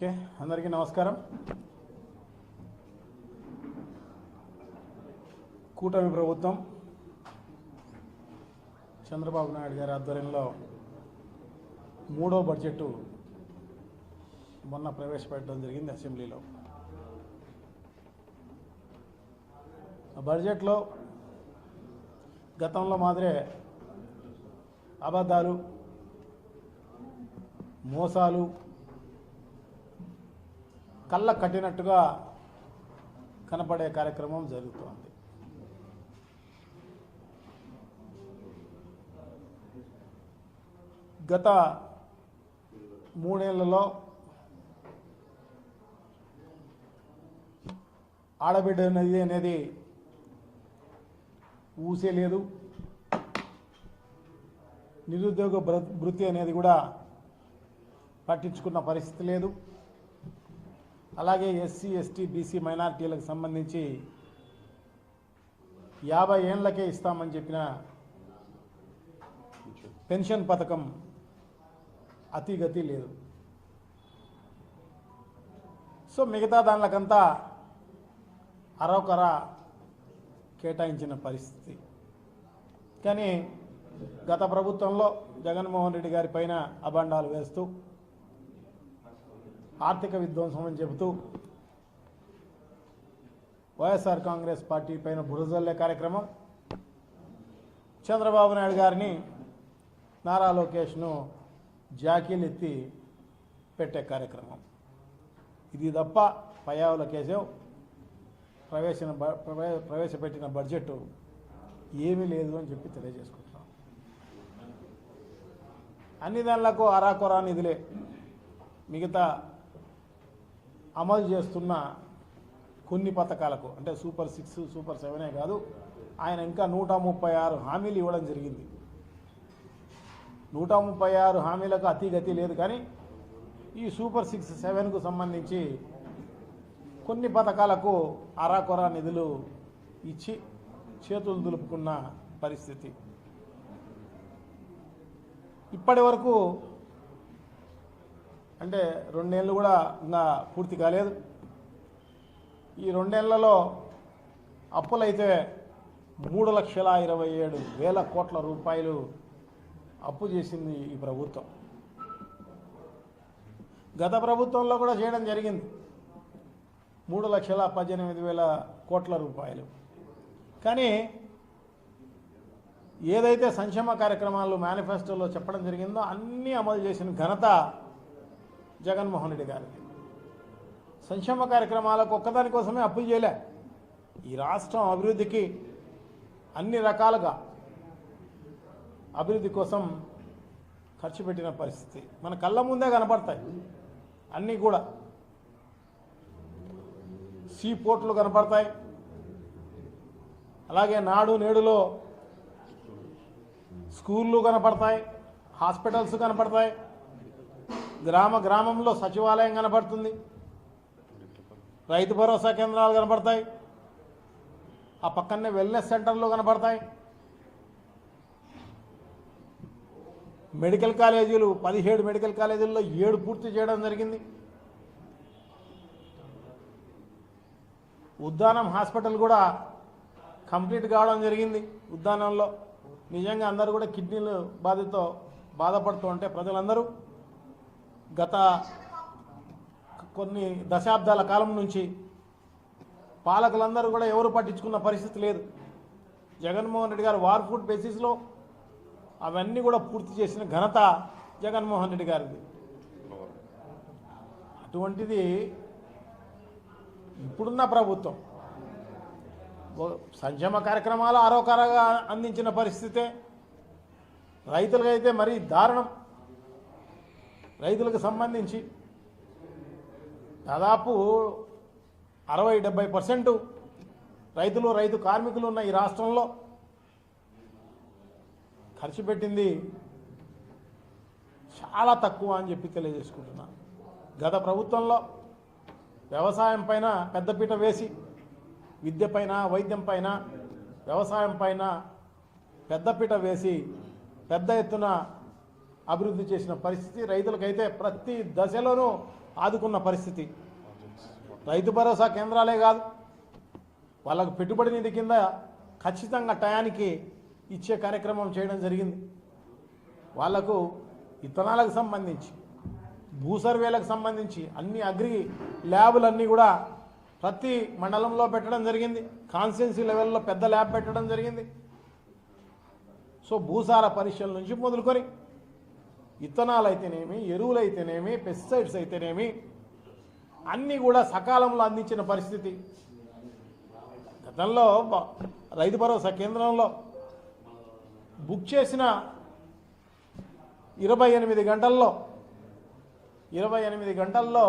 Okay అందరికీ నమస్కారం. కూటమి ప్రభుత్వం చంద్రబాబు నాయుడు గారి ఆధ్వర్యంలో మూడో బడ్జెట్ మొన్న ప్రవేశపెట్టడం జరిగింది అసెంబ్లీలో. ఆ బడ్జెట్లో గతంలో మాదిరే అబద్ధాలు మోసాలు కళ్ళ కట్టినట్టుగా కనపడే కార్యక్రమం జరుగుతోంది. గత మూడేళ్ళలో ఆడబిడ్డ అనేది అనేది ఊసే లేదు. నిరుద్యోగ భృ- భృతి అనేది కూడా పట్టించుకున్న పరిస్థితి లేదు. అలాగే ఎస్సీ ఎస్టీ బీసీ మైనారిటీలకు సంబంధించి యాభై ఏండ్లకే ఇస్తామని చెప్పిన పెన్షన్ పథకం అతిగతి లేదు. సో మిగతా దానిలకంతా అరవకర కేటాయించిన పరిస్థితి. కానీ గత ప్రభుత్వంలో జగన్మోహన్ రెడ్డి గారి పైన అభండాలు వేస్తూ ఆర్థిక విధ్వంసం అని చెబుతూ వైఎస్ఆర్ కాంగ్రెస్ పార్టీ పైన బురజల్లే కార్యక్రమం. చంద్రబాబు నాయుడు గారిని నారా లోకేష్ను జాకీలెత్తి పెట్టే కార్యక్రమం. ఇది తప్ప పయావుల కేశవ్ ప్రవేశన ప్రవేశపెట్టిన బడ్జెట్ ఏమీ లేదు అని చెప్పి తెలియజేసుకుంటున్నాం. అన్ని దానిలకు అరాకొరా నిధులే. మిగతా అమలు చేస్తున్న కొన్ని పథకాలకు అంటే సూపర్ సిక్స్ సూపర్ సెవెనే కాదు ఆయన ఇంకా నూట ముప్పై ఆరు హామీలు ఇవ్వడం జరిగింది. నూట ముప్పై ఆరు హామీలకు అతిగతి లేదు కానీ ఈ సూపర్ సిక్స్ సెవెన్కు సంబంధించి కొన్ని పథకాలకు అరాకొరా నిధులు ఇచ్చి చేతులు దులుపుకున్న పరిస్థితి. ఇప్పటి వరకు అంటే రెండేళ్ళు కూడా ఇంకా పూర్తి కాలేదు. ఈ రెండేళ్ళలో అప్పులైతే మూడు లక్షల ఇరవై ఏడు వేల కోట్ల రూపాయలు అప్పు చేసింది ఈ ప్రభుత్వం. గత ప్రభుత్వంలో కూడా చేయడం జరిగింది. మూడు లక్షల పద్దెనిమిది వేల కోట్ల రూపాయలు. కానీ ఏదైతే సంక్షేమ కార్యక్రమాలు మేనిఫెస్టోలో చెప్పడం జరిగిందో అన్నీ అమలు చేసిన ఘనత జగన్మోహన్ రెడ్డి గారికి. సంక్షేమ కార్యక్రమాలకు ఒక్కదాని కోసమే అప్పులు చేయలే. ఈ రాష్ట్రం అభివృద్ధికి అన్ని రకాలుగా అభివృద్ధి కోసం ఖర్చు పెట్టిన పరిస్థితి. మన కళ్ళ ముందే కనపడతాయి. అన్నీ కూడా సీ పోర్టులు కనపడతాయి. అలాగే నాడు నేడులో స్కూళ్ళు కనపడతాయి. హాస్పిటల్స్ కనపడతాయి. గ్రామ గ్రామంలో సచివాలయం కనపడుతుంది. రైతు భరోసా కేంద్రాలు కనపడతాయి. ఆ పక్కనే వెల్నెస్ సెంటర్లు కనపడతాయి. మెడికల్ కాలేజీలు పదిహేడు మెడికల్ కాలేజీల్లో ఏడు పూర్తి చేయడం జరిగింది. ఉద్దానం హాస్పిటల్ కూడా కంప్లీట్ కావడం జరిగింది ఉద్దానంలో. నిజంగా అందరూ కూడా కిడ్నీలు బాధతో బాధపడుతూ ఉంటే ప్రజలందరూ గత కొన్ని దశాబ్దాల కాలం నుంచి పాలకులందరూ కూడా ఎవరు పట్టించుకున్న పరిస్థితి లేదు. జగన్మోహన్ రెడ్డి గారు వార్ ఫుడ్ బేసిస్లో అవన్నీ కూడా పూర్తి చేసిన ఘనత జగన్మోహన్ రెడ్డి గారిది. అటువంటిది ఇప్పుడున్న ప్రభుత్వం. సంక్షేమ కార్యక్రమాలు ఆరోకరగా అందించిన పరిస్థితే రైతులకైతే మరీ దారుణం. రైతులకు సంబంధించి దాదాపు అరవై డెబ్బై పర్సెంట్ రైతులు రైతు కార్మికులు ఉన్న ఈ రాష్ట్రంలో ఖర్చు పెట్టింది చాలా తక్కువ అని చెప్పి తెలియజేసుకుంటున్నాను గత ప్రభుత్వంలో వ్యవసాయం పైన పెద్దపీట వేసి విద్య పైన వైద్యం పైన వ్యవసాయం పైన పెద్దపీట వేసి పెద్ద ఎత్తున అభివృద్ధి చేసిన పరిస్థితి రైతులకైతే ప్రతి దశలోనూ ఆదుకున్న పరిస్థితి. రైతు భరోసా కేంద్రాలే కాదు. వాళ్ళకు పెట్టుబడి నిధి కింద ఖచ్చితంగా టయానికి ఇచ్చే కార్యక్రమం చేయడం జరిగింది. వాళ్ళకు ఇత్తనాలకు సంబంధించి భూ సర్వేలకు సంబంధించి అన్ని అగ్రి ల్యాబులన్నీ కూడా ప్రతి మండలంలో పెట్టడం జరిగింది. కాన్స్టిట్యున్సీ లెవెల్లో పెద్ద ల్యాబ్ పెట్టడం జరిగింది. సో భూసార పరీక్షల నుంచి మొదలుకొని విత్తనాలు అయితేనేమి ఎరువులు అయితేనేమి పెస్టిసైడ్స్ అయితేనేమి అన్నీ కూడా సకాలంలో అందించిన పరిస్థితి. గతంలో బ- రైతు భరోసా కేంద్రంలో బుక్ చేసిన ఇరవై ఎనిమిది గంటల్లో ఇరవై ఎనిమిది గంటల్లో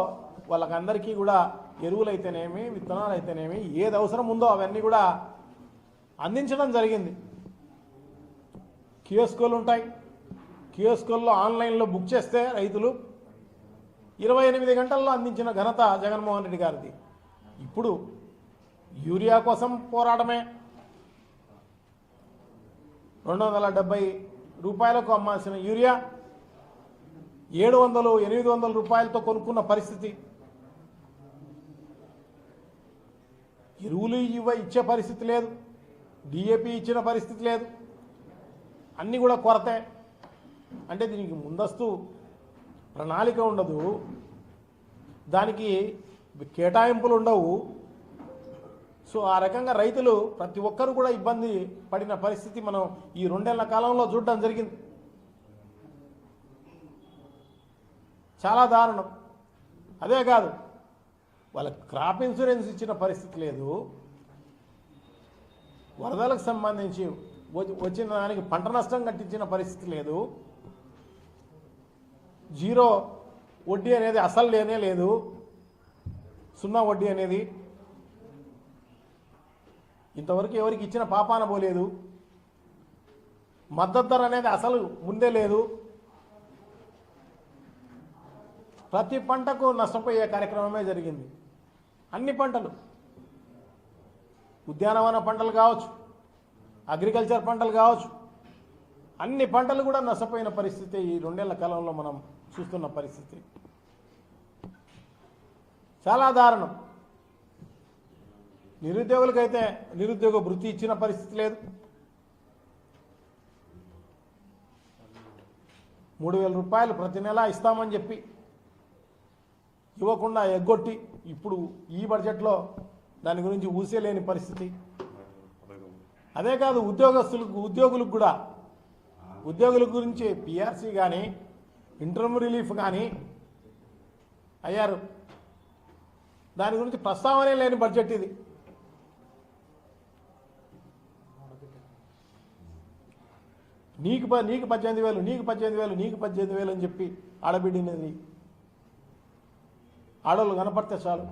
వాళ్ళకందరికీ కూడా ఎరువులు అయితేనేమి విత్తనాలు అయితేనేమి ఏది అవసరం ఉందో అవన్నీ కూడా అందించడం జరిగింది. కియోస్కోలు ఉంటాయి కియోస్కోల్లో ఆన్లైన్లో బుక్ చేస్తే రైతులు ఇరవై ఎనిమిది గంటల్లో అందించిన ఘనత జగన్మోహన్ రెడ్డి గారిది. ఇప్పుడు యూరియా కోసం పోరాటమే. రెండు వందల డెబ్బై రూపాయలకు అమ్మాల్సిన యూరియా ఏడు వందలు ఎనిమిది వందల రూపాయలతో కొనుక్కున్న పరిస్థితి. ఎరువులు ఇవ్వ ఇచ్చే పరిస్థితి లేదు. డిఏపి ఇచ్చిన పరిస్థితి లేదు. అన్నీ కూడా కొరతే. అంటే దీనికి ముందస్తు ప్రణాళిక ఉండదు. దానికి కేటాయింపులు ఉండవు. సో ఆ రకంగా రైతులు ప్రతి ఒక్కరు కూడా ఇబ్బంది పడిన పరిస్థితి మనం ఈ రెండేళ్ళ కాలంలో చూడడం జరిగింది. చాలా దారుణం. అదే కాదు వాళ్ళకి క్రాప్ ఇన్సూరెన్స్ ఇచ్చిన పరిస్థితి లేదు. వరదలకు సంబంధించి వచ్చి- వచ్చిన దానికి పంట నష్టం కట్టించిన పరిస్థితి లేదు. జీరో వడ్డీ అనేది అసలు లేనే లేదు. సున్నా వడ్డీ అనేది. ఇంతవరకు ఎవరికి ఇచ్చిన పాపాన పోలేదు మద్దతు ధర అనేది అసలు ముందే లేదు. ప్రతి పంటకు నష్టపోయే కార్యక్రమమే జరిగింది. అన్ని పంటలు. ఉద్యానవన పంటలు కావచ్చు అగ్రికల్చర్ పంటలు కావచ్చు అన్ని పంటలు కూడా నష్టపోయిన పరిస్థితి ఈ రెండేళ్ళ కాలంలో మనం చూస్తున్న పరిస్థితి. చాలా దారుణం. నిరుద్యోగులకైతే నిరుద్యోగ వృత్తి ఇచ్చిన పరిస్థితి లేదు. మూడు వేల రూపాయలు ప్రతి నెల ఇస్తామని చెప్పి ఇవ్వకుండా ఎగ్గొట్టి ఇప్పుడు ఈ బడ్జెట్లో దాని గురించి ఊసేలేని పరిస్థితి. అదే కాదు ఉద్యోగస్తులకు ఉద్యోగులకు కూడా. ఉద్యోగుల గురించి పిఆర్సీ కానీ ఇంటర్మ్ రిలీఫ్ కానీ అయ్యారు. దాని గురించి ప్రస్తావనే లేని బడ్జెట్ ఇది. నీకు ప- నీకు పద్దెనిమిది వేలు నీకు పద్దెనిమిది వేలు నీకు పద్దెనిమిది వేలు అని చెప్పి ఆడబిడ్డినది. ఆడవాళ్ళు కనపడితే చాలు.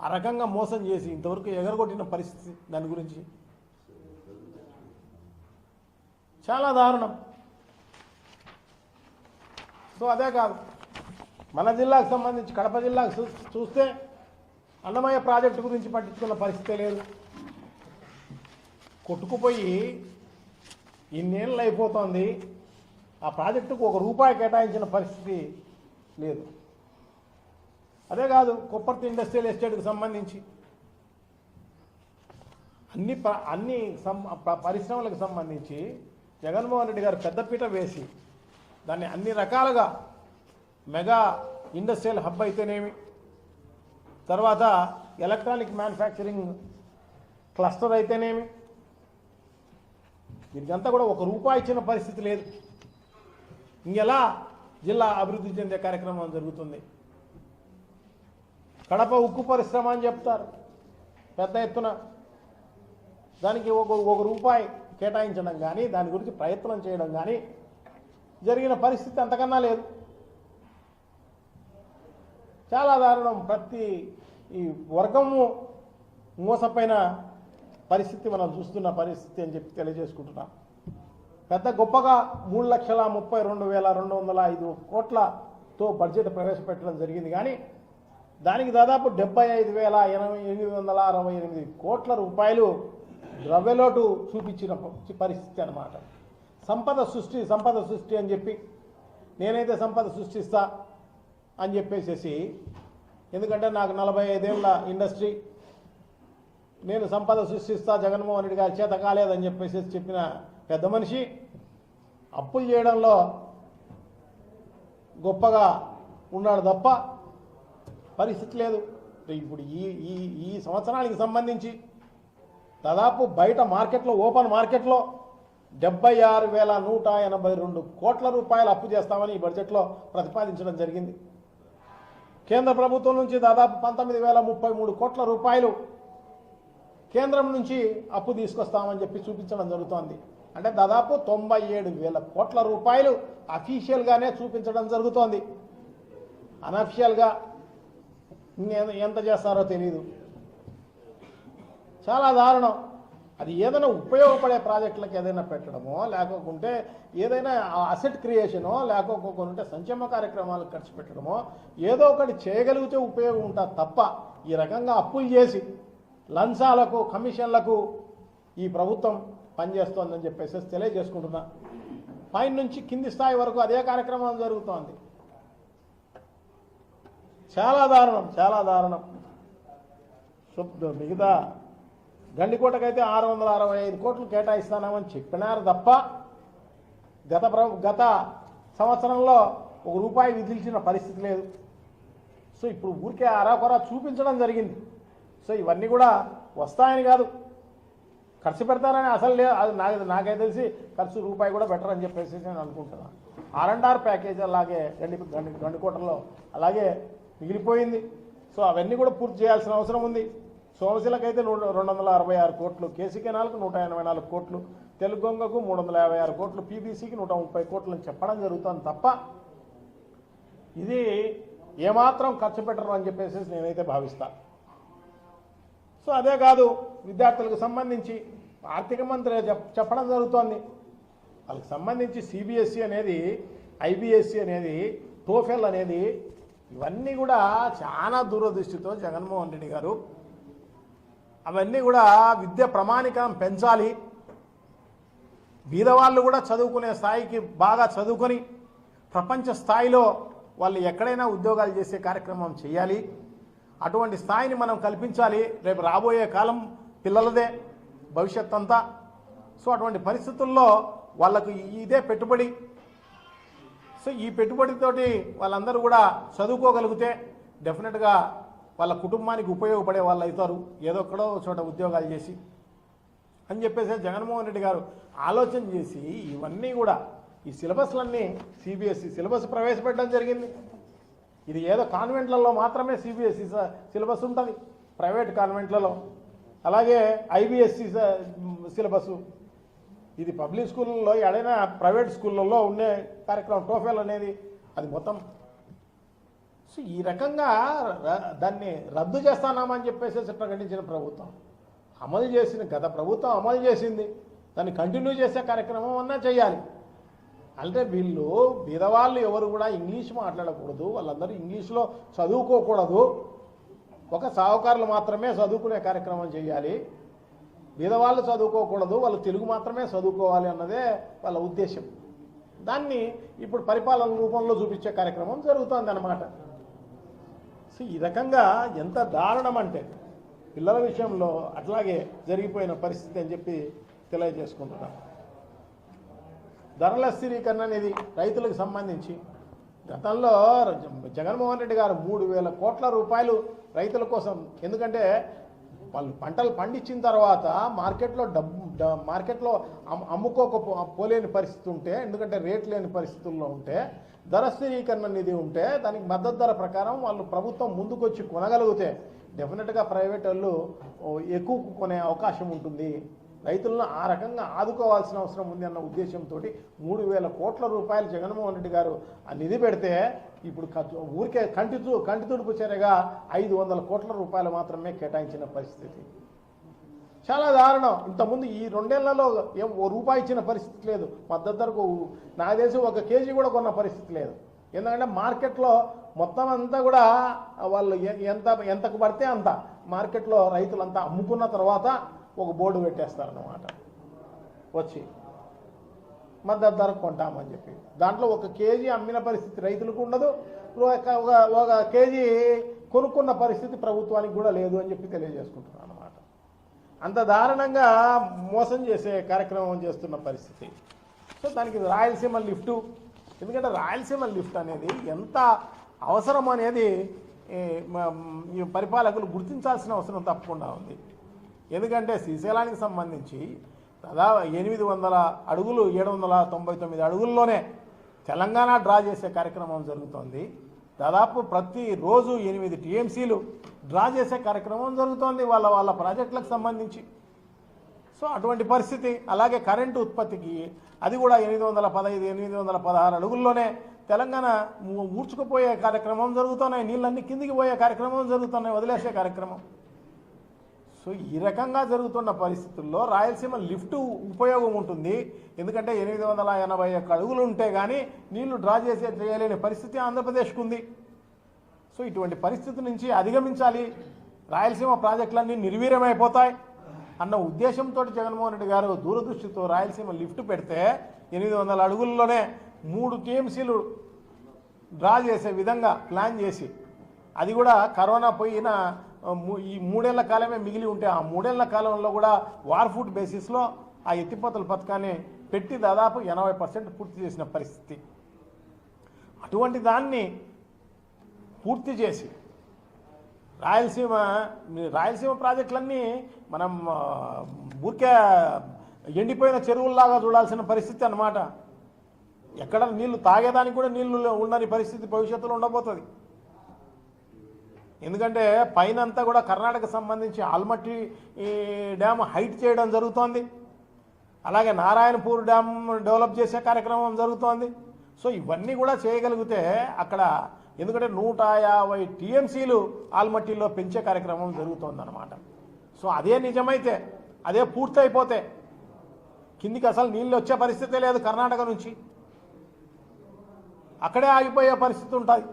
ఆ రకంగా మోసం చేసి ఇంతవరకు ఎగరగొట్టిన పరిస్థితి దాని గురించి. చాలా దారుణం. సో అదే కాదు. మన జిల్లాకు సంబంధించి కడప జిల్లాకు చూ- చూస్తే అన్నమయ్య ప్రాజెక్టు గురించి పట్టించుకున్న పరిస్థితే లేదు. కొట్టుకుపోయి ఇన్నేళ్ళు అయిపోతుంది. ఆ ప్రాజెక్టుకు ఒక రూపాయి కేటాయించిన పరిస్థితి లేదు. అదే కాదు కొప్పర్తి ఇండస్ట్రియల్ ఎస్టేట్కి సంబంధించి అన్ని ప- అన్ని సం- పరిశ్రమలకు సంబంధించి జగన్మోహన్ రెడ్డి గారు పెద్దపీట వేసి దాన్ని అన్ని రకాలుగా మెగా ఇండస్ట్రియల్ హబ్ అయితేనేమి. తర్వాత ఎలక్ట్రానిక్ మ్యానుఫ్యాక్చరింగ్ క్లస్టర్ అయితేనేమి. దీనికంతా కూడా ఒక రూపాయి ఇచ్చిన పరిస్థితి లేదు. ఇంకెలా జిల్లా అభివృద్ధి చెందే కార్యక్రమం జరుగుతుంది. కడప ఉక్కు పరిశ్రమ అని చెప్తారు. పెద్ద ఎత్తున దానికి ఒక ఒక రూపాయి కేటాయించడం కానీ దాని గురించి ప్రయత్నం చేయడం కానీ జరిగిన పరిస్థితి అంతకన్నా లేదు. చాలా దారుణం. ప్రతి ఈ వర్గము మోసపోయిన పరిస్థితి మనం చూస్తున్న పరిస్థితి అని చెప్పి తెలియజేసుకుంటున్నాం. పెద్ద గొప్పగా మూడు లక్షల ముప్పై రెండు వేల రెండు వందల ఐదు కోట్లతో బడ్జెట్ ప్రవేశపెట్టడం జరిగింది. కానీ దానికి దాదాపు డెబ్బై ఐదు వేల ఎనభై ఎనిమిది వందల అరవై ఎనిమిది కోట్ల రూపాయలు ద్రవ్యలోటు చూపించిన పరిస్థితి అన్నమాట. సంపద సృష్టి సంపద సృష్టి అని చెప్పి నేనైతే సంపద సృష్టిస్తా అని చెప్పేసేసి ఎందుకంటే నాకు నలభై ఐదేళ్ళ ఇండస్ట్రీ నేను సంపద సృష్టిస్తా జగన్మోహన్ రెడ్డి గారి చేత కాలేదని చెప్పేసి చెప్పిన పెద్ద మనిషి అప్పులు చేయడంలో గొప్పగా ఉన్నాడు తప్ప పరిస్థితి లేదు. ఇప్పుడు ఈ ఈ ఈ సంవత్సరానికి సంబంధించి దాదాపు బయట మార్కెట్లో ఓపెన్ మార్కెట్లో డెబ్బై ఆరు వేల నూట ఎనభై రెండు కోట్ల రూపాయలు అప్పు చేస్తామని ఈ బడ్జెట్లో ప్రతిపాదించడం జరిగింది. కేంద్ర ప్రభుత్వం నుంచి దాదాపు పంతొమ్మిది వేల ముప్పై మూడు కోట్ల రూపాయలు కేంద్రం నుంచి అప్పు తీసుకొస్తామని చెప్పి చూపించడం జరుగుతోంది. అంటే దాదాపు తొంభై ఏడు వేల కోట్ల రూపాయలు అఫీషియల్గానే చూపించడం జరుగుతోంది. అనఫిషియల్గా ఎంత చేస్తారో తెలియదు చాలా దారుణం. అది ఏదైనా ఉపయోగపడే ప్రాజెక్టులకు ఏదైనా పెట్టడమో లేకోకుంటే ఏదైనా అసెట్ క్రియేషనో లేకపోకుంటే సంక్షేమ కార్యక్రమాలకు ఖర్చు పెట్టడమో ఏదో ఒకటి చేయగలిగితే ఉపయోగం ఉంటుంది తప్ప ఈ రకంగా అప్పులు చేసి లంచాలకు కమిషన్లకు ఈ ప్రభుత్వం పనిచేస్తోందని చెప్పేసి తెలియజేసుకుంటున్నా. పైన నుంచి కింది స్థాయి వరకు అదే కార్యక్రమం జరుగుతోంది. చాలా దారుణం చాలా దారుణం. సో మిగతా గండికోటకైతే ఆరు వందల అరవై ఐదు కోట్లు కేటాయిస్తానామని చెప్పినారు తప్ప గత గత సంవత్సరంలో ఒక రూపాయి విధించిన పరిస్థితి లేదు. సో ఇప్పుడు ఊరికే అరాకొరా చూపించడం జరిగింది. సో ఇవన్నీ కూడా వస్తాయని కాదు. ఖర్చు పెడతారని అసలు లేదు అది నాకు నాకైతే తెలిసి ఖర్చు రూపాయి కూడా బెటర్ అని చెప్పేసి నేను అనుకుంటున్నాను ఆర్ అండ్ ఆర్ ప్యాకేజ్ అలాగే గండి గండి గండికోటలో అలాగే మిగిలిపోయింది. సో అవన్నీ కూడా పూర్తి చేయాల్సిన అవసరం ఉంది. సోమశిలకైతే నూట రెండు వందల అరవై ఆరు కోట్లు కేసీ కెనాల్కు నూట ఎనభై నాలుగు కోట్లు తెలుగొంగకు మూడు వందల యాభై ఆరు కోట్లు పీబీసీకి నూట ముప్పై కోట్లు అని చెప్పడం జరుగుతుంది తప్ప ఇది ఏమాత్రం ఖర్చు పెట్టరు అని చెప్పేసి నేనైతే భావిస్తాను సో అదే కాదు విద్యార్థులకు సంబంధించి ఆర్థిక మంత్రి చెప్పడం జరుగుతోంది. వాళ్ళకి సంబంధించి సిబిఎస్ఈ అనేది ఐబిఎస్సి అనేది టోఫెల్ అనేది ఇవన్నీ కూడా చాలా దూరదృష్టితో జగన్మోహన్ రెడ్డి గారు అవన్నీ కూడా విద్య ప్రమాణికం పెంచాలి. బీదవాళ్ళు కూడా చదువుకునే స్థాయికి బాగా చదువుకొని ప్రపంచ స్థాయిలో వాళ్ళు ఎక్కడైనా ఉద్యోగాలు చేసే కార్యక్రమం చేయాలి. అటువంటి స్థాయిని మనం కల్పించాలి. రేపు రాబోయే కాలం పిల్లలదే భవిష్యత్ అంతా. సో అటువంటి పరిస్థితుల్లో వాళ్ళకు ఇదే పెట్టుబడి. సో ఈ పెట్టుబడితోటి వాళ్ళందరూ కూడా చదువుకోగలిగితే డెఫినెట్గా వాళ్ళ కుటుంబానికి ఉపయోగపడే వాళ్ళు అవుతారు. ఏదో ఎక్కడో చోట ఉద్యోగాలు చేసి. అని చెప్పేసి జగన్మోహన్ రెడ్డి గారు ఆలోచన చేసి ఇవన్నీ కూడా ఈ సిలబస్లన్నీ సిబిఎస్ఈ సిలబస్ ప్రవేశపెట్టడం జరిగింది. ఇది ఏదో కాన్వెంట్లలో మాత్రమే సిబిఎస్ఈ సిలబస్ ఉంటుంది. ప్రైవేట్ కాన్వెంట్లలో. అలాగే ఐబిఎస్సి సిలబస్. ఇది పబ్లిక్ స్కూళ్ళలో ఎడైనా ప్రైవేట్ స్కూళ్ళల్లో ఉండే కార్యక్రమం టోఫెల్ అనేది అది మొత్తం సో ఈ రకంగా దాన్ని రద్దు చేస్తానామని చెప్పేసి ప్రకటించిన ప్రభుత్వం. అమలు చేసిన గత ప్రభుత్వం అమలు చేసింది. దాన్ని కంటిన్యూ చేసే కార్యక్రమం అన్నా చేయాలి. అంటే వీళ్ళు బీదవాళ్ళు ఎవరు కూడా ఇంగ్లీష్ మాట్లాడకూడదు. వాళ్ళందరూ ఇంగ్లీష్లో చదువుకోకూడదు. ఒక సాహుకారులు మాత్రమే చదువుకునే కార్యక్రమం చేయాలి. బీదవాళ్ళు చదువుకోకూడదు. వాళ్ళు తెలుగు మాత్రమే చదువుకోవాలి అన్నదే వాళ్ళ ఉద్దేశం. దాన్ని ఇప్పుడు పరిపాలన రూపంలో చూపించే కార్యక్రమం జరుగుతుంది అన్నమాట సో ఈ రకంగా ఎంత దారుణం అంటే పిల్లల విషయంలో అట్లాగే జరిగిపోయిన పరిస్థితి అని చెప్పి తెలియజేసుకుంటున్నాం. ధరల స్థిరీకరణ అనేది రైతులకు సంబంధించి గతంలో జగన్మోహన్ రెడ్డి గారు మూడు వేల కోట్ల రూపాయలు రైతుల కోసం ఎందుకంటే వాళ్ళు పంటలు పండించిన తర్వాత మార్కెట్లో డబ్బు మార్కెట్లో అమ్- అమ్ముకోక పోలేని పరిస్థితి ఉంటే ఎందుకంటే రేట్ లేని పరిస్థితుల్లో ఉంటే ధర స్థిరీకరణ నిధి ఉంటే దానికి మద్దతు ధర ప్రకారం వాళ్ళు ప్రభుత్వం ముందుకొచ్చి కొనగలిగితే డెఫినెట్గా ప్రైవేట్ వాళ్ళు ఎక్కువ కొనే అవకాశం ఉంటుంది. రైతులను ఆ రకంగా ఆదుకోవాల్సిన అవసరం ఉంది అన్న ఉద్దేశంతో మూడు వేల కోట్ల రూపాయలు జగన్మోహన్ రెడ్డి గారు ఆ నిధి పెడితే ఇప్పుడు ఊరికే కంటి తు- కంటి తుడుపు చర్యగా ఐదు వందల కోట్ల రూపాయలు మాత్రమే కేటాయించిన పరిస్థితి. చాలా దారుణం. ఇంతకుముందు ఈ రెండేళ్ళలో ఏం ఓ రూపాయి ఇచ్చిన పరిస్థితి లేదు. మద్దతు ధరకు నాకు తెలిసి ఒక కేజీ కూడా కొన్న పరిస్థితి లేదు. ఎందుకంటే మార్కెట్లో మొత్తం అంతా కూడా వాళ్ళు ఎంత ఎంతకు పడితే అంత మార్కెట్లో రైతులంతా అమ్ముకున్న తర్వాత ఒక బోర్డు పెట్టేస్తారన్నమాట. వచ్చి మద్దతు ధరకు కొంటామని చెప్పి. దాంట్లో ఒక కేజీ అమ్మిన పరిస్థితి రైతులకు ఉండదు. ఒక ఒక- కేజీ కొనుక్కున్న పరిస్థితి ప్రభుత్వానికి కూడా లేదు అని చెప్పి తెలియజేసుకుంటున్నాను. అంత దారుణంగా మోసం చేసే కార్యక్రమం చేస్తున్న పరిస్థితి. సో దానికి రాయలసీమ లిఫ్ట్. ఎందుకంటే రాయలసీమ లిఫ్ట్ అనేది ఎంత అవసరం అనేది ఈ పరిపాలకులు గుర్తించాల్సిన అవసరం తప్పకుండా ఉంది. ఎందుకంటే శ్రీశైలానికి సంబంధించి దాదాపు ఎనిమిది వందల అడుగులు ఏడు వందల తొంభై తొమ్మిది అడుగుల్లోనే తెలంగాణ డ్రా చేసే కార్యక్రమం జరుగుతోంది. దాదాపు ప్రతిరోజు ఎనిమిది టీఎంసీలు డ్రా చేసే కార్యక్రమం జరుగుతోంది వాళ్ళ వాళ్ళ ప్రాజెక్టులకు సంబంధించి. సో అటువంటి పరిస్థితి అలాగే కరెంటు ఉత్పత్తికి అది కూడా ఎనిమిది వందల పదహైదు ఎనిమిది వందల పదహారు అడుగుల్లోనే తెలంగాణ మూర్చుకుపోయే ఊడ్చుకుపోయే కార్యక్రమం జరుగుతున్నాయి నీళ్ళన్నీ కిందికి పోయే కార్యక్రమం జరుగుతున్నాయి వదిలేసే కార్యక్రమం. సో ఈ రకంగా జరుగుతున్న పరిస్థితుల్లో రాయలసీమ లిఫ్ట్ ఉపయోగం ఉంటుంది. ఎందుకంటే ఎనిమిది వందల ఎనభై ఒక్క అడుగులు ఉంటే కానీ నీళ్ళు డ్రా చేసే చేయలేని పరిస్థితి ఆంధ్రప్రదేశ్కు ఉంది. సో ఇటువంటి పరిస్థితి నుంచి అధిగమించాలి. రాయలసీమ ప్రాజెక్టులన్నీ నిర్వీర్యమైపోతాయి అన్న ఉద్దేశంతో జగన్మోహన్ రెడ్డి గారు దూరదృష్టితో రాయలసీమ లిఫ్ట్ పెడితే ఎనిమిది వందల అడుగుల్లోనే మూడు టీఎంసీలు డ్రా చేసే విధంగా ప్లాన్ చేసి అది కూడా కరోనా పోయిన ఈ మూడేళ్ళ కాలమే మిగిలి ఉంటే ఆ మూడేళ్ళ కాలంలో కూడా వార్ఫుడ్ బేసిస్లో ఆ ఎత్తిపోతల పథకాన్ని పెట్టి దాదాపు ఎనభై పర్సెంట్ పూర్తి చేసిన పరిస్థితి. అటువంటి దాన్ని పూర్తి చేసి రాయలసీమ రాయలసీమ ప్రాజెక్టులన్నీ మనం ఊరికే ఎండిపోయిన చెరువుల్లాగా చూడాల్సిన పరిస్థితి అన్నమాట. ఎక్కడ నీళ్ళు తాగేదానికి కూడా నీళ్ళు ఉండని పరిస్థితి భవిష్యత్తులో ఉండబోతుంది. ఎందుకంటే పైన అంతా కూడా కర్ణాటక సంబంధించి ఆల్మట్టి డ్యామ్ హైట్ చేయడం జరుగుతోంది. అలాగే నారాయణపూర్ డ్యామ్ డెవలప్ చేసే కార్యక్రమం జరుగుతోంది. సో ఇవన్నీ కూడా చేయగలిగితే అక్కడ ఎందుకంటే నూట యాభై టీఎంసీలు ఆల్మట్టిలో పెంచే కార్యక్రమం జరుగుతోందన్నమాట. సో అదే నిజమైతే అదే పూర్తయిపోతే కిందికి అసలు నీళ్ళు వచ్చే పరిస్థితే లేదు కర్ణాటక నుంచి. అక్కడే ఆగిపోయే పరిస్థితి ఉంటుంది.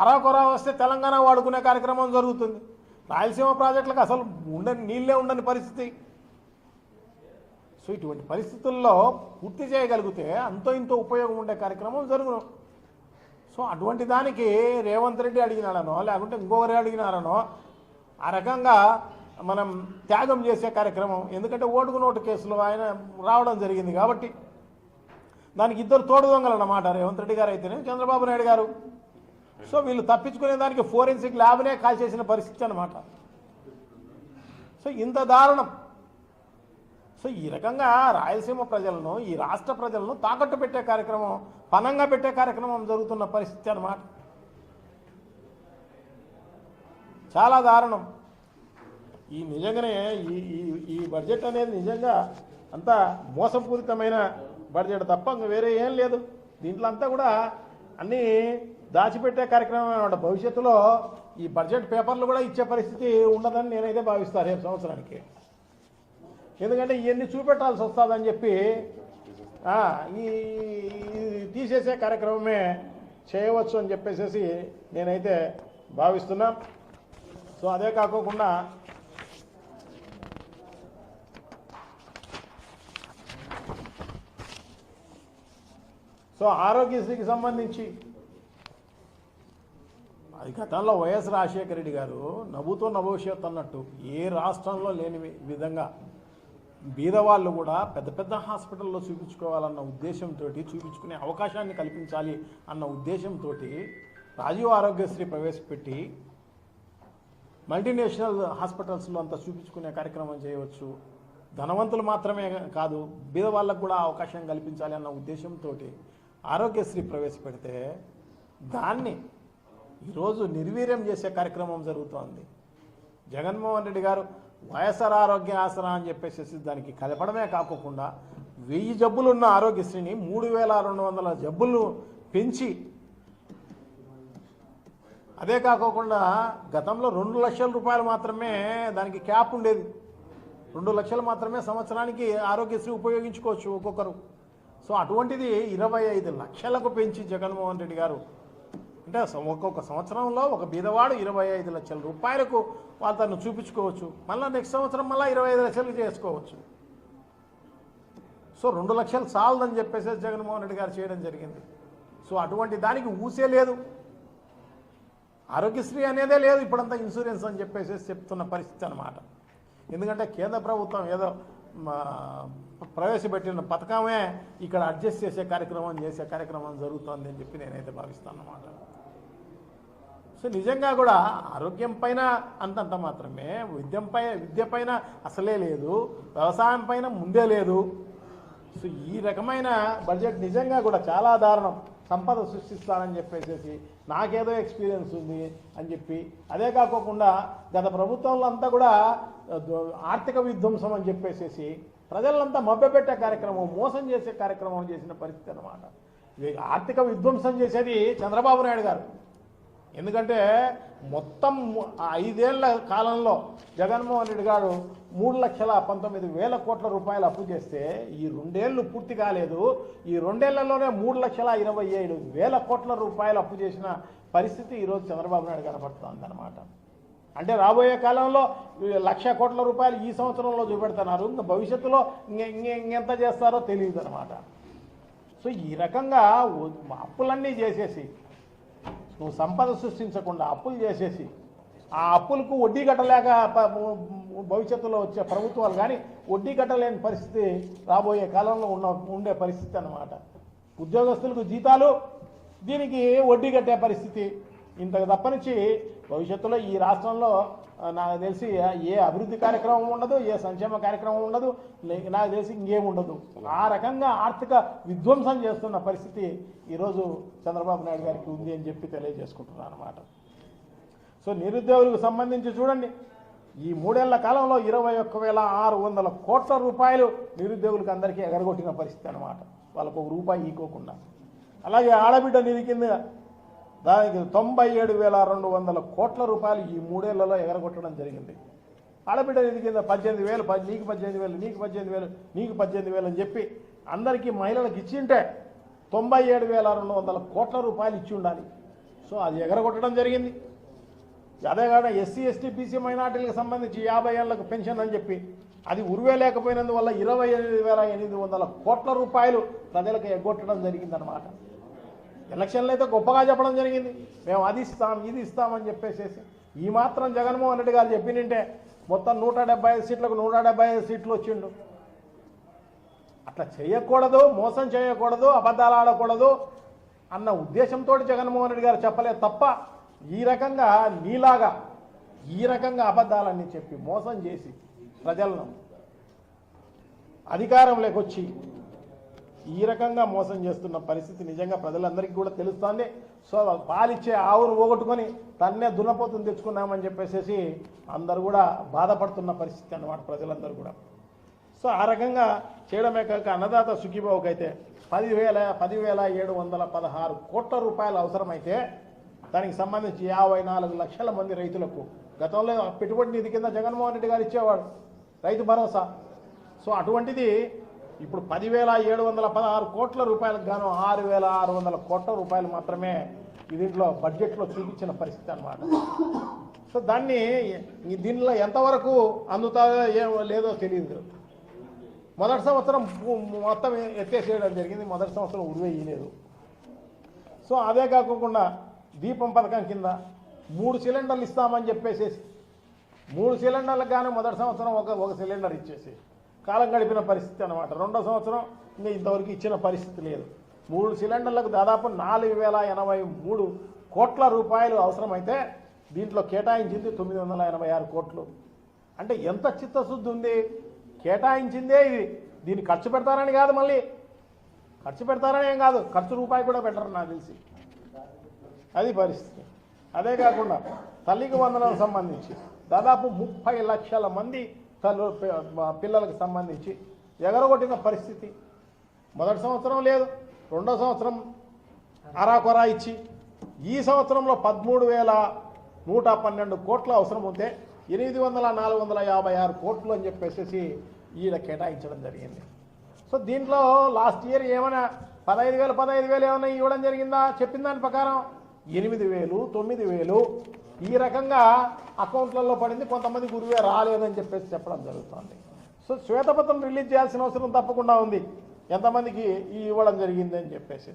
అరాకొరా వస్తే తెలంగాణ వాడుకునే కార్యక్రమం జరుగుతుంది. రాయలసీమ ప్రాజెక్టులకు అసలు ఉండని నీళ్ళే ఉండని పరిస్థితి. సో ఇటువంటి పరిస్థితుల్లో పూర్తి చేయగలిగితే అంతో ఇంతో ఉపయోగం ఉండే కార్యక్రమం జరుగును. సో అటువంటి దానికి రేవంత్ రెడ్డి అడిగినాడనో లేకుంటే ఇంకొకరు అడిగినారనో ఆ రకంగా మనం త్యాగం చేసే కార్యక్రమం. ఎందుకంటే ఓటుకు నోటు కేసులో ఆయన రావడం జరిగింది కాబట్టి. దానికి ఇద్దరు తోడు దొంగలు అన్నమాట రేవంత్ రెడ్డి గారు అయితేనే చంద్రబాబు నాయుడు గారు. సో వీళ్ళు తప్పించుకునే దానికి ఫోరెన్సిక్ ల్యాబ్నే కాల్ చేసిన పరిస్థితి అనమాట సో ఇంత దారుణం. సో ఈ రకంగా రాయలసీమ ప్రజలను ఈ రాష్ట్ర ప్రజలను తాకట్టు పెట్టే కార్యక్రమం పనంగా పెట్టే కార్యక్రమం జరుగుతున్న పరిస్థితి అన్నమాట. చాలా దారుణం. ఈ నిజంగానే ఈ ఈ ఈ బడ్జెట్ అనేది నిజంగా అంతా మోసపూరితమైన బడ్జెట్ తప్ప ఇంకా వేరే ఏం లేదు. దీంట్లో అంతా కూడా అన్నీ దాచిపెట్టే కార్యక్రమం అనమాట భవిష్యత్తులో ఈ బడ్జెట్ పేపర్లు కూడా ఇచ్చే పరిస్థితి ఉండదని నేనైతే భావిస్తాను రేపు సంవత్సరానికి. ఎందుకంటే ఇవన్నీ చూపెట్టాల్సి వస్తుందని చెప్పి ఈ ఈ తీసేసే కార్యక్రమమే చేయవచ్చు అని చెప్పేసి నేనైతే భావిస్తున్నా. సో అదే కాకోకుండా సో ఆరోగ్యశ్రీకి సంబంధించి అది గతంలో వైఎస్ రాజశేఖర రెడ్డి గారు నవ్వుతో నభవిష్యత్ అన్నట్టు. ఏ రాష్ట్రంలో లేని విధంగా బీదవాళ్ళు కూడా పెద్ద పెద్ద హాస్పిటల్లో చూపించుకోవాలన్న ఉద్దేశంతో చూపించుకునే అవకాశాన్ని కల్పించాలి అన్న ఉద్దేశంతో రాజీవ్ ఆరోగ్యశ్రీ ప్రవేశపెట్టి మల్టీనేషనల్ హాస్పిటల్స్లో అంతా చూపించుకునే కార్యక్రమం చేయవచ్చు. ధనవంతులు మాత్రమే కాదు బీద వాళ్ళకు కూడా అవకాశం కల్పించాలి అన్న ఉద్దేశంతో ఆరోగ్యశ్రీ ప్రవేశపెడితే దాన్ని ఈరోజు నిర్వీర్యం చేసే కార్యక్రమం జరుగుతోంది. జగన్మోహన్ రెడ్డి గారు వైఎస్ఆర్ ఆరోగ్య ఆసరా అని చెప్పేసి దానికి కలపడమే కాకుండా వెయ్యి జబ్బులున్న ఆరోగ్యశ్రీని మూడు వేల రెండు వందల జబ్బులు పెంచి అదే కాకోకుండా గతంలో రెండు లక్షల రూపాయలు మాత్రమే దానికి క్యాప్ ఉండేది. రెండు లక్షలు మాత్రమే సంవత్సరానికి ఆరోగ్యశ్రీ ఉపయోగించుకోవచ్చు ఒక్కొక్కరు. సో అటువంటిది ఇరవై ఐదు లక్షలకు పెంచి జగన్మోహన్ రెడ్డి గారు అంటే ఒక్కొక్క సంవత్సరంలో ఒక బీదవాడు ఇరవై ఐదు లక్షల రూపాయలకు వాళ్ళు తను చూపించుకోవచ్చు. మళ్ళీ నెక్స్ట్ సంవత్సరం మళ్ళీ ఇరవై ఐదు లక్షలు చేసుకోవచ్చు. సో రెండు లక్షలు చాలదని చెప్పేసి జగన్మోహన్ రెడ్డి గారు చేయడం జరిగింది. సో అటువంటి దానికి ఊసే లేదు. ఆరోగ్యశ్రీ అనేదే లేదు. ఇప్పుడంతా ఇన్సూరెన్స్ అని చెప్పేసి చెప్తున్న పరిస్థితి అన్నమాట. ఎందుకంటే కేంద్ర ప్రభుత్వం ఏదో మా, ప్రవేశపెట్టిన పథకమే ఇక్కడ అడ్జస్ట్ చేసే కార్యక్రమం చేసే కార్యక్రమం జరుగుతోంది అని చెప్పి నేనైతే భావిస్తాను అన్నమాట. సో నిజంగా కూడా ఆరోగ్యం పైన అంతంత మాత్రమే విద్యం పై విద్య పైన అసలే లేదు వ్యవసాయం పైన ముందే లేదు. సో ఈ రకమైన బడ్జెట్ నిజంగా కూడా చాలా దారుణం. సంపద సృష్టిస్తానని చెప్పేసేసి నాకేదో ఎక్స్పీరియన్స్ ఉంది అని చెప్పి. అదే కాకోకుండా గత ప్రభుత్వంలో అంతా కూడా ద- ఆర్థిక విధ్వంసం అని చెప్పేసేసి ప్రజలంతా మభ్యపెట్టే కార్యక్రమం మోసం చేసే కార్యక్రమం చేసిన పరిస్థితి అన్నమాట. ఇది ఆర్థిక విధ్వంసం చేసేది చంద్రబాబు నాయుడు గారు. ఎందుకంటే మొత్తం ఐదేళ్ళ కాలంలో జగన్మోహన్ రెడ్డి గారు మూడు లక్షల పంతొమ్మిది వేల కోట్ల రూపాయలు అప్పు చేస్తే ఈ రెండేళ్ళు పూర్తి కాలేదు. ఈ రెండేళ్ళలోనే మూడు లక్షల ఇరవై ఏడు వేల కోట్ల రూపాయలు అప్పు చేసిన పరిస్థితి ఈరోజు చంద్రబాబు నాయుడు కనబడుతుంది అనమాట అంటే రాబోయే కాలంలో లక్ష కోట్ల రూపాయలు ఈ సంవత్సరంలో చూపెడుతున్నారు ఇంకా భవిష్యత్తులో ఇంకెంత చేస్తారో తెలియదు అనమాట సో ఈ రకంగా అప్పులన్నీ చేసేసి నువ్వు సంపద సృష్టించకుండా అప్పులు చేసేసి ఆ అప్పులకు వడ్డీ కట్టలేక భవిష్యత్తులో వచ్చే ప్రభుత్వాలు కానీ వడ్డీ కట్టలేని పరిస్థితి రాబోయే కాలంలో ఉన్న ఉండే పరిస్థితి అన్నమాట. ఉద్యోగస్తులకు జీతాలు దీనికి వడ్డీ కట్టే పరిస్థితి. ఇంతకు తప్పనిచ్చి భవిష్యత్తులో ఈ రాష్ట్రంలో నాకు తెలిసి ఏ అభివృద్ధి కార్యక్రమం ఉండదు ఏ సంక్షేమ కార్యక్రమం ఉండదు నాకు తెలిసి ఇంకేం ఉండదు. ఆ రకంగా ఆర్థిక విధ్వంసం చేస్తున్న పరిస్థితి ఈరోజు చంద్రబాబు నాయుడు గారికి ఉంది అని చెప్పి తెలియజేసుకుంటున్నాను అనమాట సో నిరుద్యోగులకు సంబంధించి చూడండి ఈ మూడేళ్ళ కాలంలో ఇరవై ఒక్క వేల ఆరు వందల కోట్ల రూపాయలు నిరుద్యోగులకు అందరికీ ఎగరగొట్టిన పరిస్థితి అనమాట వాళ్ళకు ఒక రూపాయి ఈకోకుండా. అలాగే ఆడబిడ్డ నిధి కింద దానికి తొంభై ఏడు వేల రెండు వందల కోట్ల రూపాయలు ఈ మూడేళ్ళలో ఎగరగొట్టడం జరిగింది. ఆడబిడ్డ నిధి కింద పద్దెనిమిది వేలు నీకు పద్దెనిమిది వేలు నీకు పద్దెనిమిది వేలు నీకు పద్దెనిమిది వేలు అని చెప్పి అందరికీ మహిళలకు ఇచ్చింటే తొంభై ఏడు వేల రెండు వందల కోట్ల రూపాయలు ఇచ్చి ఉండాలి. సో అది ఎగరగొట్టడం జరిగింది. అదే కాక ఎస్సీ ఎస్టీ బీసీ మైనార్టీలకు సంబంధించి యాభై ఏళ్ళకు పెన్షన్ అని చెప్పి అది ఉరివే లేకపోయినందువల్ల ఇరవై ఎనిమిది వేల ఎనిమిది వందల కోట్ల రూపాయలు ప్రజలకు ఎగ్గొట్టడం జరిగిందనమాట ఎలక్షన్లు అయితే గొప్పగా చెప్పడం జరిగింది. మేము అది ఇస్తాం ఇది ఇస్తామని చెప్పేసేసి ఈ మాత్రం జగన్మోహన్ రెడ్డి గారు చెప్పినంటే మొత్తం నూట డెబ్బై ఐదు సీట్లకు నూట డెబ్బై ఐదు సీట్లు వచ్చిండు. అట్లా చేయకూడదు మోసం చేయకూడదు అబద్ధాలు ఆడకూడదు అన్న ఉద్దేశంతో జగన్మోహన్ రెడ్డి గారు చెప్పలేదు తప్ప ఈ రకంగా నీలాగా ఈ రకంగా అబద్ధాలన్నీ చెప్పి మోసం చేసి ప్రజలను అధికారంలోకి వచ్చి ఈ రకంగా మోసం చేస్తున్న పరిస్థితి నిజంగా ప్రజలందరికీ కూడా తెలుస్తోంది. సో పాలిచ్చే ఆవును పోగొట్టుకొని తన్నే దున్నపోతుని తెచ్చుకున్నామని చెప్పేసి అందరూ కూడా బాధపడుతున్న పరిస్థితి అన్నమాట ప్రజలందరూ కూడా. సో ఆ రకంగా చేయడమే కాక అన్నదాత సుఖీబాబుకి అయితే పదివేల పదివేల ఏడు వందల పదహారు కోట్ల రూపాయలు అవసరమైతే దానికి సంబంధించి యాభై నాలుగు లక్షల మంది రైతులకు గతంలో పెట్టుబడి నిధి కింద జగన్మోహన్ రెడ్డి గారు ఇచ్చేవాడు. రైతు భరోసా. సో అటువంటిది ఇప్పుడు పదివేల ఏడు వందల పదహారు కోట్ల రూపాయలకు గాను ఆరు వేల ఆరు వందల కోట్ల రూపాయలు మాత్రమే దీంట్లో బడ్జెట్లో చూపించిన పరిస్థితి అన్నమాట. సో దాన్ని ఈ దీనిలో ఎంతవరకు అందుతుందో ఏమో లేదో తెలియదు. మొదటి సంవత్సరం మొత్తం ఎత్తేసేయడం జరిగింది. మొదటి సంవత్సరం ఉరివేయలేదు. సో అదే కాకుండా దీపం పథకం కింద మూడు సిలిండర్లు ఇస్తామని చెప్పేసేసి మూడు సిలిండర్లకు కానీ మొదటి సంవత్సరం ఒక ఒక సిలిండర్ ఇచ్చేసి కాలం గడిపిన పరిస్థితి అనమాట రెండో సంవత్సరం ఇంకా ఇంతవరకు ఇచ్చిన పరిస్థితి లేదు. మూడు సిలిండర్లకు దాదాపు నాలుగు వేల ఎనభై మూడు కోట్ల రూపాయలు అవసరమైతే దీంట్లో కేటాయించింది తొమ్మిది వందల ఎనభై ఆరు కోట్లు. అంటే ఎంత చిత్తశుద్ధి ఉంది? కేటాయించిందే ఇది. దీన్ని ఖర్చు పెడతారని కాదు మళ్ళీ. ఖర్చు పెడతారని ఏం కాదు. ఖర్చు రూపాయి కూడా పెట్టరు నాకు తెలిసి. అది పరిస్థితి. అదే కాకుండా తల్లికి వందనకు సంబంధించి దాదాపు ముప్పై లక్షల మంది తల్లు మా పిల్లలకు సంబంధించి ఎగరగొట్టిన పరిస్థితి. మొదటి సంవత్సరం లేదు రెండో సంవత్సరం అరాకొరా ఇచ్చి ఈ సంవత్సరంలో పదమూడు వేల నూట పన్నెండు కోట్ల అవసరం ఉంటే ఎనిమిది వందల నాలుగు వందల యాభై ఆరు కోట్లు అని చెప్పేసి ఈడ కేటాయించడం జరిగింది. సో దీంట్లో లాస్ట్ ఇయర్ ఏమైనా పదహైదు వేలు పదహైదు వేలు ఏమైనా ఇవ్వడం జరిగిందా? చెప్పిన దాని ప్రకారం ఎనిమిది వేలు తొమ్మిది వేలు ఈ రకంగా అకౌంట్లలో పడింది కొంతమంది గురువే రాలేదని చెప్పేసి చెప్పడం జరుగుతుంది. సో శ్వేతపత్రం రిలీజ్ చేయాల్సిన అవసరం తప్పకుండా ఉంది. ఎంతమందికి ఈ ఇవ్వడం జరిగింది అని చెప్పేసి.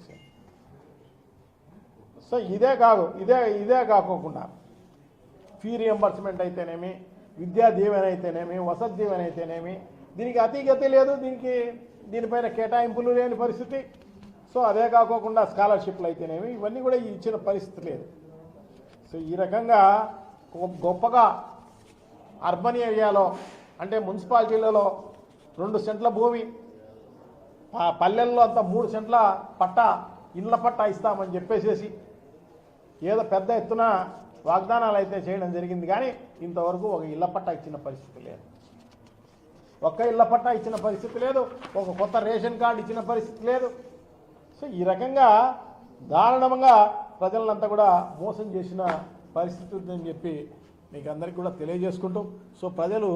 సో ఇదే కాదు ఇదే ఇదే కాకోకుండా ఫీ రియంబర్స్మెంట్ అయితేనేమి విద్యా దీవెన అయితేనేమి వసతి దీవెన అయితేనేమి దీనికి అతిగతి లేదు దీనికి దీనిపైన కేటాయింపులు లేని పరిస్థితి. సో అదే కాకోకుండా స్కాలర్షిప్లు అయితేనేమి ఇవన్నీ కూడా ఇచ్చిన పరిస్థితి లేదు. సో ఈ రకంగా గొప్పగా అర్బన్ ఏరియాలో అంటే మున్సిపాలిటీలలో రెండు సెంట్ల భూమి పల్లెల్లో అంతా మూడు సెంట్ల పట్ట ఇళ్ళ పట్ట ఇస్తామని చెప్పేసేసి ఏదో పెద్ద ఎత్తున వాగ్దానాలు అయితే చేయడం జరిగింది. కానీ ఇంతవరకు ఒక ఇళ్ళ పట్ట ఇచ్చిన పరిస్థితి లేదు. ఒక్క ఇళ్ళ పట్ట ఇచ్చిన పరిస్థితి లేదు. ఒక కొత్త రేషన్ కార్డు ఇచ్చిన పరిస్థితి లేదు. సో ఈ రకంగా దారుణంగా ప్రజలంతా కూడా మోసం చేసిన పరిస్థితి ఉందని చెప్పి మీకు అందరికీ కూడా తెలియజేసుకుంటూ సో ప్రజలు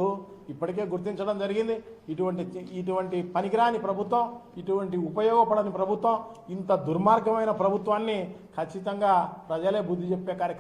ఇప్పటికే గుర్తించడం జరిగింది. ఇటువంటి ఇటువంటి పనికిరాని ప్రభుత్వం ఇటువంటి ఉపయోగపడని ప్రభుత్వం ఇంత దుర్మార్గమైన ప్రభుత్వాన్ని ఖచ్చితంగా ప్రజలే బుద్ధి చెప్పే కార్యక్రమం